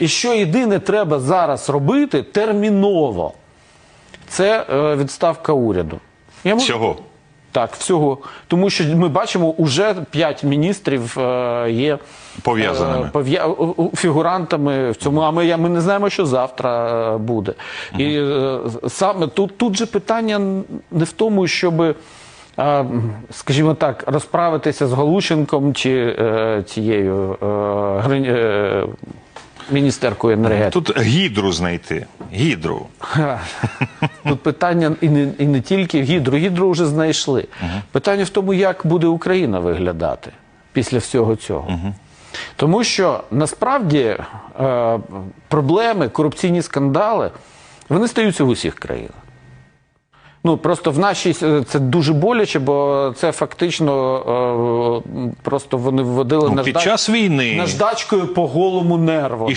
І що єдине треба зараз робити терміново, це е, відставка уряду. Я можу- Всього. Так, всього. Тому що ми бачимо, уже п'ять міністрів е, є Пов'язаними. е, пов'я- у- у- фігурантами в цьому. А ми, ми не знаємо, що завтра е, буде. І е, саме тут, тут же питання не в тому, щоб. Скажімо так, розправитися з Галущенком чи е, цією е, е, міністеркою енергетики. Тут гідру знайти. Гідру. Тут питання і не, і не тільки гідру. Гідру вже знайшли. Питання в тому, як буде Україна виглядати після всього цього. Тому що насправді е, проблеми, корупційні скандали, вони стаються в усіх країнах. Ну просто в нашій е, це дуже боляче, бо це фактично е, просто вони вводили Ну, під час війни. наждачкою по голому нерву. І